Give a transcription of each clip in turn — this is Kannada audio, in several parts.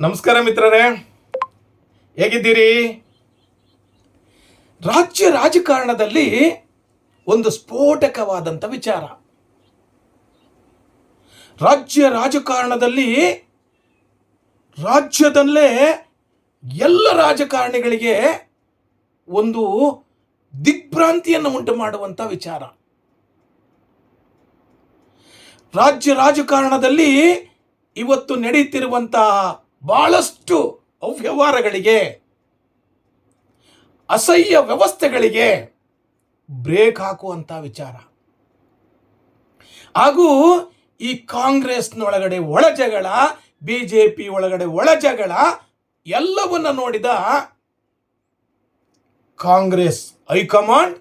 ನಮಸ್ಕಾರ ಮಿತ್ರರೇ. ಹೇಗಿದ್ದೀರಿ? ರಾಜ್ಯ ರಾಜಕಾರಣದಲ್ಲಿ ಒಂದು ಸ್ಫೋಟಕವಾದಂಥ ವಿಚಾರ. ರಾಜ್ಯ ರಾಜಕಾರಣದಲ್ಲಿ ರಾಜ್ಯದಲ್ಲೇ ಎಲ್ಲ ರಾಜಕಾರಣಿಗಳಿಗೆ ಒಂದು ದಿಗ್ಭ್ರಾಂತಿಯನ್ನು ಉಂಟು ಮಾಡುವಂಥ ವಿಚಾರ. ರಾಜ್ಯ ರಾಜಕಾರಣದಲ್ಲಿ ಇವತ್ತು ನಡೀತಿರುವಂತಹ ಬಹಳಷ್ಟು ಅವ್ಯವಹಾರಗಳಿಗೆ, ಅಸಹ್ಯ ವ್ಯವಸ್ಥೆಗಳಿಗೆ ಬ್ರೇಕ್ ಹಾಕುವಂಥ ವಿಚಾರ. ಹಾಗೂ ಈ ಕಾಂಗ್ರೆಸ್ನೊಳಗಡೆ ಒಳಜಗಳ ಬಿ ಜೆ ಪಿ ಒಳಗಡೆ ಒಳಜಗಳ ಎಲ್ಲವನ್ನ ನೋಡಿದ ಕಾಂಗ್ರೆಸ್ ಹೈಕಮಾಂಡ್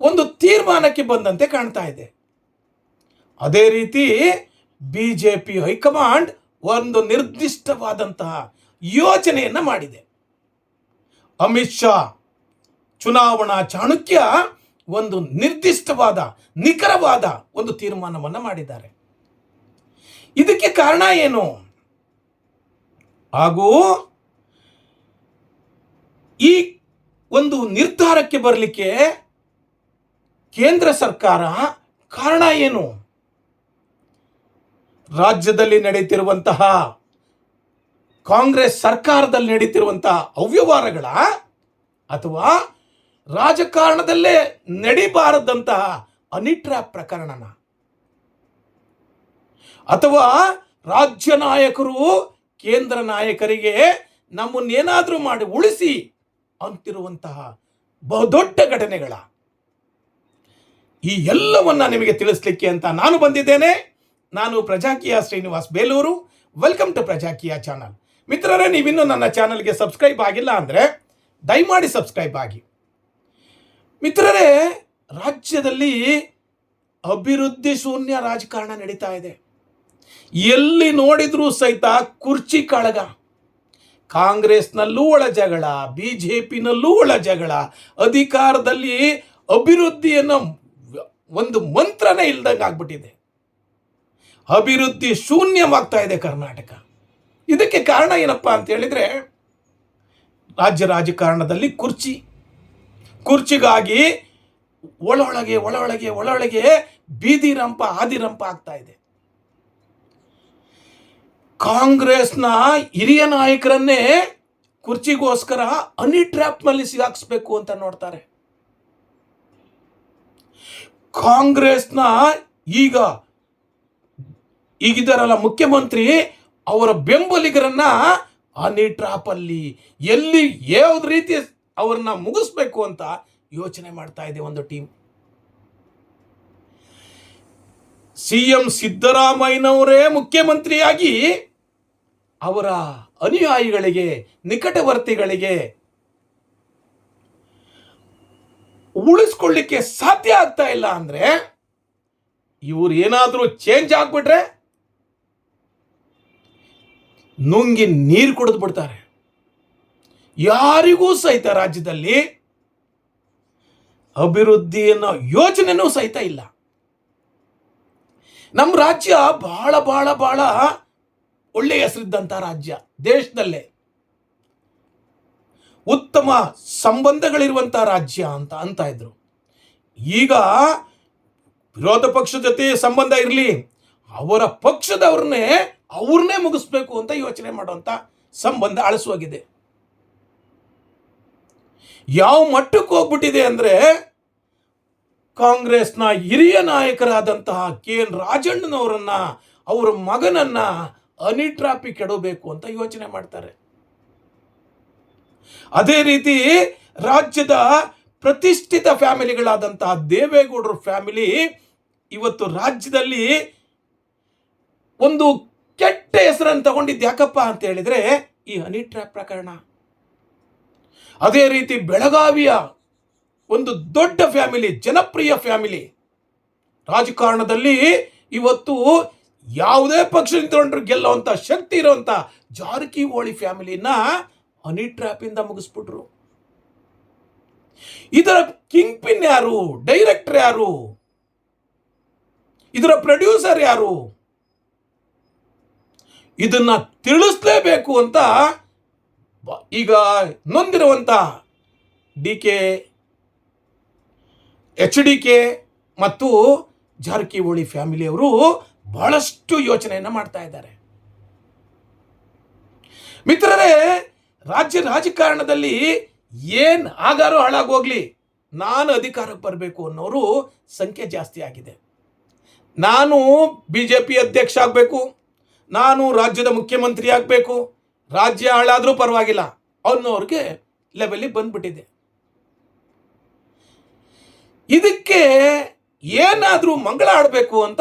ಒಂದು ತೀರ್ಮಾನಕ್ಕೆ ಬಂದಂತೆ ಕಾಣ್ತಾ ಇದೆ. ಅದೇ ರೀತಿ ಬಿ ಜೆ ಪಿ ಹೈಕಮಾಂಡ್ ಒಂದು ನಿರ್ದಿಷ್ಟವಾದಂತಹ ಯೋಚನೆಯನ್ನು ಮಾಡಿದೆ. ಅಮಿತ್ ಶಾ ಚುನಾವಣಾ ಚಾಣಕ್ಯ ಒಂದು ನಿರ್ದಿಷ್ಟವಾದ, ನಿಖರವಾದ ಒಂದು ತೀರ್ಮಾನವನ್ನು ಮಾಡಿದ್ದಾರೆ. ಇದಕ್ಕೆ ಕಾರಣ ಏನು? ಹಾಗೂ ಈ ಒಂದು ನಿರ್ಧಾರಕ್ಕೆ ಬರಲಿಕ್ಕೆ ಕೇಂದ್ರ ಸರ್ಕಾರ ಕಾರಣ ಏನು? ರಾಜ್ಯದಲ್ಲಿ ನಡೀತಿರುವಂತಹ ಕಾಂಗ್ರೆಸ್ ಸರ್ಕಾರದಲ್ಲಿ ನಡೀತಿರುವಂತಹ ಅವ್ಯವಹಾರಗಳ ಅಥವಾ ರಾಜಕಾರಣದಲ್ಲೇ ನಡೀಬಾರದಂತಹ ಅನಿಟ್ರ ಪ್ರಕರಣನ ಅಥವಾ ರಾಜ್ಯ ನಾಯಕರು ಕೇಂದ್ರ ನಾಯಕರಿಗೆ ನಮ್ಮನ್ನೇನಾದರೂ ಮಾಡಿ ಉಳಿಸಿ ಅಂತಿರುವಂತಹ ಬಹುದೊಡ್ಡ ಘಟನೆಗಳ ಈ ಎಲ್ಲವನ್ನ ನಿಮಗೆ ತಿಳಿಸ್ಲಿಕ್ಕೆ ಅಂತ ನಾನು ಬಂದಿದ್ದೇನೆ. ನಾನು Prajakeeya Srinivas Belur. Welcome to Prajakeeya channel. ಮಿತ್ರರೇ, ನೀವಿನ್ನೂ ನನ್ನ ಚಾನಲ್ಗೆ ಸಬ್ಸ್ಕ್ರೈಬ್ ಆಗಿಲ್ಲ ಅಂದರೆ ದಯಮಾಡಿ ಸಬ್ಸ್ಕ್ರೈಬ್ ಆಗಿ. ಮಿತ್ರರೇ, ರಾಜ್ಯದಲ್ಲಿ ಅಭಿವೃದ್ಧಿ ಶೂನ್ಯ ರಾಜಕಾರಣ ನಡೀತಾ ಇದೆ. ಎಲ್ಲಿ ನೋಡಿದ್ರೂ ಸಹಿತ ಕುರ್ಚಿ ಕಾಳಗ. ಕಾಂಗ್ರೆಸ್ನಲ್ಲೂ ಒಳ ಜಗಳ ಬಿ ಜೆ ಪಿನಲ್ಲೂ ಒಳ ಜಗಳ, ಅಧಿಕಾರದಲ್ಲಿ ಅಭಿವೃದ್ಧಿಯನ್ನು ಒಂದು ಮಂತ್ರನೇ ಇಲ್ದಂಗೆ ಆಗ್ಬಿಟ್ಟಿದೆ ಅಭಿವೃದ್ಧಿ ಶೂನ್ಯವಾಗ್ತಾ ಇದೆ ಕರ್ನಾಟಕ. ಇದಕ್ಕೆ ಕಾರಣ ಏನಪ್ಪ ಅಂತ ಹೇಳಿದರೆ, ರಾಜ್ಯ ರಾಜಕಾರಣದಲ್ಲಿ ಕುರ್ಚಿ. ಕುರ್ಚಿಗಾಗಿ ಒಳೊಳಗೆ ಒಳೊಳಗೆ ಒಳೊಳಗೆ ಬೀದಿರಂಪ ಆದಿರಂಪ ಆದಿ ಆಗ್ತಾ ಇದೆ. ಕಾಂಗ್ರೆಸ್ನ ಹಿರಿಯ ನಾಯಕರನ್ನೇ ಕುರ್ಚಿಗೋಸ್ಕರ ಹನಿ ಟ್ರ್ಯಾಪ್ನಲ್ಲಿ ಸಿಗಾಕ್ಸ್ಬೇಕು ಅಂತ ನೋಡ್ತಾರೆ. ಕಾಂಗ್ರೆಸ್ನ ಈಗ ಈಗಿದ್ದಾರಲ್ಲ ಮುಖ್ಯಮಂತ್ರಿ, ಅವರ ಬೆಂಬಲಿಗರನ್ನ ಹನಿ ಟ್ರಾಪಲ್ಲಿ ಎಲ್ಲಿ ಯಾವ್ದು ರೀತಿ ಅವ್ರನ್ನ ಮುಗಿಸ್ಬೇಕು ಅಂತ ಯೋಚನೆ ಮಾಡ್ತಾ ಇದೆ ಒಂದು ಟೀಮ್. ಸಿ ಎಂ ಸಿದ್ದರಾಮಯ್ಯನವರೇ ಮುಖ್ಯಮಂತ್ರಿಯಾಗಿ ಅವರ ಅನುಯಾಯಿಗಳಿಗೆ, ನಿಕಟವರ್ತಿಗಳಿಗೆ ಉಳಿಸ್ಕೊಳ್ಳಿಕ್ಕೆ ಸಾಧ್ಯ ಆಗ್ತಾ ಇಲ್ಲ ಅಂದ್ರೆ ಇವ್ರು ಏನಾದರೂ ಚೇಂಜ್ ಆಗ್ಬಿಟ್ರೆ ನುಂಗಿ ನೀರು ಕುಡಿದು ಬಿಡ್ತಾರೆ. ಯಾರಿಗೂ ಸಹಿತ ರಾಜ್ಯದಲ್ಲಿ ಅಭಿವೃದ್ಧಿ ಅನ್ನೋ ಯೋಚನೆನೂ ಸಹಿತ ಇಲ್ಲ. ನಮ್ಮ ರಾಜ್ಯ ಬಹಳ ಬಹಳ ಬಹಳ ಒಳ್ಳೆ ಹೆಸರಿದ್ದಂಥ ರಾಜ್ಯ ದೇಶದಲ್ಲೇ. ಉತ್ತಮ ಸಂಬಂಧಗಳಿರುವಂಥ ರಾಜ್ಯ ಅಂತ ಅಂತ ಇದ್ರು. ಈಗ ವಿರೋಧ ಪಕ್ಷದ ಜೊತೆ ಸಂಬಂಧ ಇರಲಿ ಅವರ ಪಕ್ಷದವ್ರನ್ನೇ ಅವ್ರನ್ನೇ ಮುಗಿಸ್ಬೇಕು ಅಂತ ಯೋಚನೆ ಮಾಡುವಂಥ ಸಂಬಂಧ ಅಳಿಸೋಗಿದೆ ಯಾವ ಮಟ್ಟಕ್ಕೆ ಹೋಗ್ಬಿಟ್ಟಿದೆ ಅಂದರೆ ಕಾಂಗ್ರೆಸ್ನ ಹಿರಿಯ ನಾಯಕರಾದಂತಹ ಕೆ ಎನ್ ರಾಜಣ್ಣನವರನ್ನ, ಅವರ ಮಗನನ್ನ ಅನಿಟ್ರಾಪಿ ಕೆಡಬೇಕು ಅಂತ ಯೋಚನೆ ಮಾಡ್ತಾರೆ. ಅದೇ ರೀತಿ ರಾಜ್ಯದ ಪ್ರತಿಷ್ಠಿತ ಫ್ಯಾಮಿಲಿಗಳಾದಂತಹ ದೇವೇಗೌಡರ ಫ್ಯಾಮಿಲಿ ಇವತ್ತು ರಾಜ್ಯದಲ್ಲಿ ಒಂದು ಕೆಟ್ಟ ಹೆಸರನ್ನು ತಗೊಂಡಿದ್ದು ಯಾಕಪ್ಪ ಅಂತ ಹೇಳಿದ್ರೆ ಈ ಹನಿ ಟ್ರ್ಯಾಪ್ ಪ್ರಕರಣ. ಅದೇ ರೀತಿ ಬೆಳಗಾವಿಯ ಒಂದು ದೊಡ್ಡ ಫ್ಯಾಮಿಲಿ ಜನಪ್ರಿಯ ಫ್ಯಾಮಿಲಿ ರಾಜಕಾರಣದಲ್ಲಿ ಇವತ್ತು ಯಾವುದೇ ಪಕ್ಷ ನಿಂತ್ಕೊಂಡ್ರು ಗೆಲ್ಲುವಂಥ ಶಕ್ತಿ ಇರುವಂಥ ಜಾರಕಿಹೊಳಿ ಫ್ಯಾಮಿಲಿನ ಹನಿ ಟ್ರ್ಯಾಪಿಂದ ಮುಗಿಸ್ಬಿಟ್ರು. ಇದರ ಕಿಂಗ್ ಪಿನ್ ಯಾರು? ಡೈರೆಕ್ಟರ್ ಯಾರು? ಇದರ ಪ್ರೊಡ್ಯೂಸರ್ ಯಾರು? ಇದನ್ನ ತಿಳಿಸ್ಲೇಬೇಕು ಅಂತ ಈಗ ನೊಂದಿರುವಂಥ D K, H D K ಮತ್ತು ಜಾರಕಿಹೊಳಿ ಫ್ಯಾಮಿಲಿಯವರು ಬಹಳಷ್ಟು ಯೋಚನೆಯನ್ನು ಮಾಡ್ತಾ ಇದ್ದಾರೆ. ಮಿತ್ರರೇ, ರಾಜ್ಯ ರಾಜಕಾರಣದಲ್ಲಿ ಏನು ಆಗಾರೋ ಹಾಳಾಗೋಗ್ಲಿ, ನಾನು ಅಧಿಕಾರಕ್ಕೆ ಬರಬೇಕು ಅನ್ನೋರು ಸಂಖ್ಯೆ ಜಾಸ್ತಿ ಆಗಿದೆ. ನಾನು ಬಿ ಜೆ ಪಿ ಅಧ್ಯಕ್ಷ ಆಗಬೇಕು. ನಾನು ರಾಜ್ಯದ ಮುಖ್ಯಮಂತ್ರಿ ಆಗಬೇಕು. ರಾಜ್ಯ ಹಾಳಾದರೂ ಪರವಾಗಿಲ್ಲ. ಅನ್ನೋರಿಗೆ ಲೆವೆಲಿಗೆ ಬಂದ್ಬಿಟ್ಟಿದೆ. ಇದಕ್ಕೆ ಏನಾದರೂ ಮಂಗಳ ಆಡಬೇಕು ಅಂತ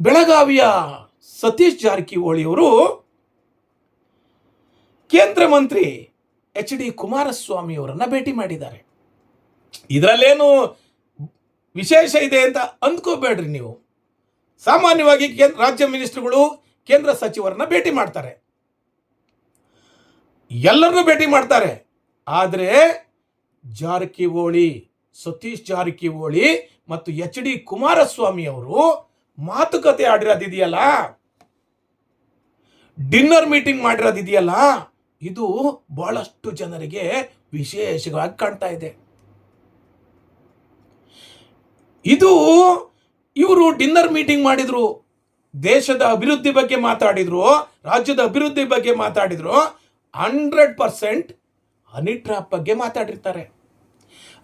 ಬೆಳಗಾವಿಯ ಸತೀಶ್ ಜಾರಕಿಹೊಳಿ ಅವರು ಕೇಂದ್ರ ಮಂತ್ರಿ ಎಚ್ ಡಿ ಕುಮಾರಸ್ವಾಮಿ ಅವರನ್ನು ಭೇಟಿ ಮಾಡಿದ್ದಾರೆ. ಇದರಲ್ಲೇನು ವಿಶೇಷ ಇದೆ ಅಂತ ಅಂದ್ಕೋಬೇಡ್ರಿ ನೀವು. ಸಾಮಾನ್ಯವಾಗಿ ಕೇಂದ್ರ ರಾಜ್ಯ ಮಿನಿಸ್ಟ್ರುಗಳು ಕೇಂದ್ರ ಸಚಿವರನ್ನ ಭೇಟಿ ಮಾಡ್ತಾರೆ. ಎಲ್ಲರನ್ನೂ ಭೇಟಿ ಮಾಡ್ತಾರೆ. ಆದರೆ ಜಾರಕಿಹೊಳಿ, ಸತೀಶ್ ಜಾರಕಿಹೊಳಿ ಮತ್ತು ಎಚ್ ಡಿ ಕುಮಾರಸ್ವಾಮಿ ಅವರು ಮಾತುಕತೆ ಆಡಿರೋದಿದೆಯಲ್ಲ? Dinner meeting ಮಾಡಿರೋದಿದೆಯಲ್ಲ? ಇದು ಬಹಳಷ್ಟು ಜನರಿಗೆ ವಿಶೇಷವಾಗಿ ಕಾಣ್ತಾ ಇದೆ. ಇದು ಇವರು ಡಿನ್ನರ್ ಮೀಟಿಂಗ್ ಮಾಡಿದ್ರು. ದೇಶದ ಅಭಿವೃದ್ಧಿ ಬಗ್ಗೆ ಮಾತಾಡಿದರು, ರಾಜ್ಯದ ಅಭಿವೃದ್ಧಿ ಬಗ್ಗೆ ಮಾತಾಡಿದರು. ಹಂಡ್ರೆಡ್ ಪರ್ಸೆಂಟ್ ಹನಿ ಟ್ರಾಪ್ ಬಗ್ಗೆ ಮಾತಾಡಿರ್ತಾರೆ.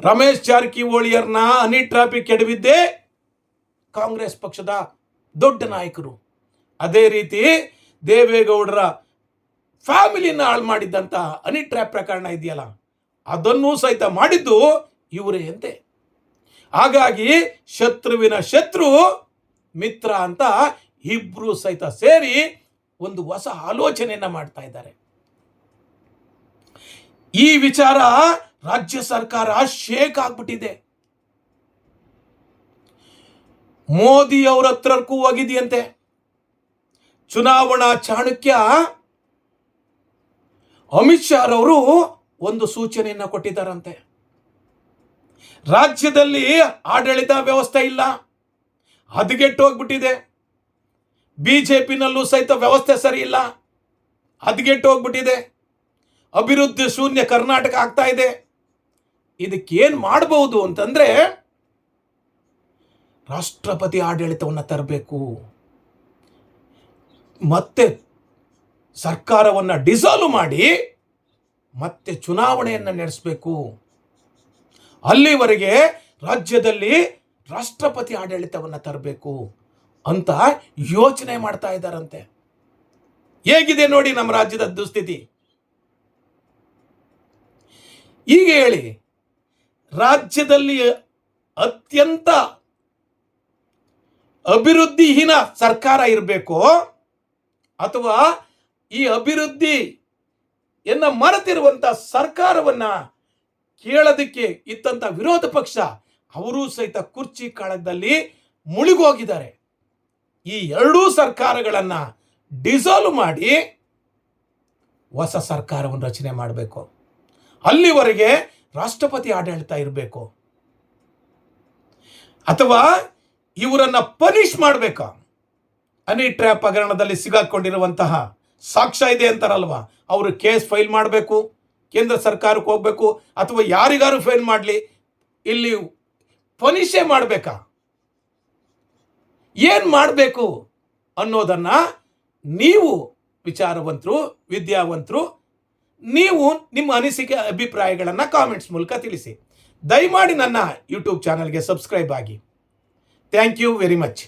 ರಮೇಶ್ ಜಾರಕಿಹೊಳಿಯರ್ನ ಹನಿ ಟ್ರಾಪಿಗೆ ಕೆಡವಿದ್ದೇ ಕಾಂಗ್ರೆಸ್ ಪಕ್ಷದ ದೊಡ್ಡ ನಾಯಕರು. ಅದೇ ರೀತಿ ದೇವೇಗೌಡರ ಫ್ಯಾಮಿಲಿನ ಹಾಳು ಮಾಡಿದ್ದಂಥ ಹನಿ ಟ್ರ್ಯಾಪ್ ಪ್ರಕರಣ ಇದೆಯಲ್ಲ, ಅದನ್ನೂ ಸಹಿತ ಮಾಡಿದ್ದು ಇವರೇ ಅಂತೆ. ಹಾಗಾಗಿ ಶತ್ರುವಿನ ಶತ್ರು ಮಿತ್ರ ಅಂತ ಇಬ್ರು ಸಹಿತ ಸೇರಿ ಒಂದು ಹೊಸ ಆಲೋಚನೆಯನ್ನ ಮಾಡ್ತಾ ಇದ್ದಾರೆ. ಈ ವಿಚಾರ ರಾಜ್ಯ ಸರ್ಕಾರ ಶೇಕ್ ಆಗ್ಬಿಟ್ಟಿದೆ. ಮೋದಿ ಅವರ ಹತ್ರಕ್ಕೂ ಹೋಗಿದೆಯಂತೆ ಚುನಾವಣಾ ಚಾಣಕ್ಯ ಅಮಿತ್ ಶಾ ರವರು ಒಂದು ಸೂಚನೆಯನ್ನು ಕೊಟ್ಟಿದ್ದಾರಂತೆ. ರಾಜ್ಯದಲ್ಲಿ ಆಡಳಿತ ವ್ಯವಸ್ಥೆ ಇಲ್ಲ. ಹದಗೆಟ್ಟು ಹೋಗ್ಬಿಟ್ಟಿದೆ. ಪಿನಲ್ಲೂ ಸಹಿತ ವ್ಯವಸ್ಥೆ ಸರಿ ಇಲ್ಲ. ಹದಗೆಟ್ಟು ಹೋಗ್ಬಿಟ್ಟಿದೆ. ಅಭಿವೃದ್ಧಿ ಶೂನ್ಯ ಕರ್ನಾಟಕ ಆಗ್ತಾ ಇದೆ. ಇದಕ್ಕೇನು ಮಾಡಬಹುದು ಅಂತಂದರೆ ರಾಷ್ಟ್ರಪತಿ ಆಡಳಿತವನ್ನು ತರಬೇಕು. ಮತ್ತೆ ಸರ್ಕಾರವನ್ನು ಡಿಸಾಲ್ವ್ ಮಾಡಿ ಮತ್ತೆ ಚುನಾವಣೆಯನ್ನು ನಡೆಸಬೇಕು. ಅಲ್ಲಿವರೆಗೆ ರಾಜ್ಯದಲ್ಲಿ ರಾಷ್ಟ್ರಪತಿ ಆಡಳಿತವನ್ನು ತರಬೇಕು ಅಂತ ಯೋಚನೆ ಮಾಡ್ತಾ ಇದ್ದಾರಂತೆ. ಹೇಗಿದೆ ನೋಡಿ ನಮ್ಮ ರಾಜ್ಯದ ದುಸ್ಥಿತಿ? ಈಗ ಹೇಳಿ, ರಾಜ್ಯದಲ್ಲಿ ಅತ್ಯಂತ ಅಭಿವೃದ್ಧಿಹೀನ ಸರ್ಕಾರ ಇರಬೇಕು ಅಥವಾ ಈ ಅಭಿವೃದ್ಧಿ ಎನ್ನ ಸರ್ಕಾರವನ್ನು ಸರ್ಕಾರವನ್ನ ಕೇಳೋದಕ್ಕೆ ಇತ್ತಂತ ವಿರೋಧ ಪಕ್ಷ ಅವರೂ ಸಹಿತ ಕುರ್ಚಿ ಕಾಳಗದಲ್ಲಿ ಮುಳುಗೋಗಿದ್ದಾರೆ. ಈ ಎರಡೂ ಸರ್ಕಾರಗಳನ್ನು ಡಿಸಾಲ್ವ್ ಮಾಡಿ ಹೊಸ ಸರ್ಕಾರವನ್ನು ರಚನೆ ಮಾಡಬೇಕು. ಅಲ್ಲಿವರೆಗೆ ರಾಷ್ಟ್ರಪತಿ ಆಡಳಿತ ಇರಬೇಕು. ಅಥವಾ ಇವರನ್ನ ಪನಿಷ್ ಮಾಡಬೇಕಾ? ಹನಿ ಟ್ರ್ಯಾಪ್ ಹಗರಣದಲ್ಲಿ ಸಿಗಾಕೊಂಡಿರುವಂತಹ ಸಾಕ್ಷ್ಯ ಇದೆ ಅಂತಾರಲ್ವಾ? ಅವರು ಕೇಸ್ ಫೈಲ್ ಮಾಡಬೇಕು. ಕೇಂದ್ರ ಸರ್ಕಾರಕ್ಕೆ ಹೋಗ್ಬೇಕು ಅಥವಾ ಯಾರಿಗಾರು ಫೈನ್ ಮಾಡಲಿ, ಇಲ್ಲಿ ಪನಿಷೆ ಮಾಡಬೇಕಾ? ಏನು ಮಾಡಬೇಕು ಅನ್ನೋದನ್ನು ನೀವು ವಿಚಾರವಂತರು, ವಿದ್ಯಾವಂತರು, ನೀವು ನಿಮ್ಮ ಅನಿಸಿಕೆ, ಅಭಿಪ್ರಾಯಗಳನ್ನು ಕಾಮೆಂಟ್ಸ್ ಮೂಲಕ ತಿಳಿಸಿ. ದಯಮಾಡಿ ನನ್ನ ಯೂಟ್ಯೂಬ್ ಚಾನಲ್ಗೆ ಸಬ್ಸ್ಕ್ರೈಬ್ ಆಗಿ. Thank you very much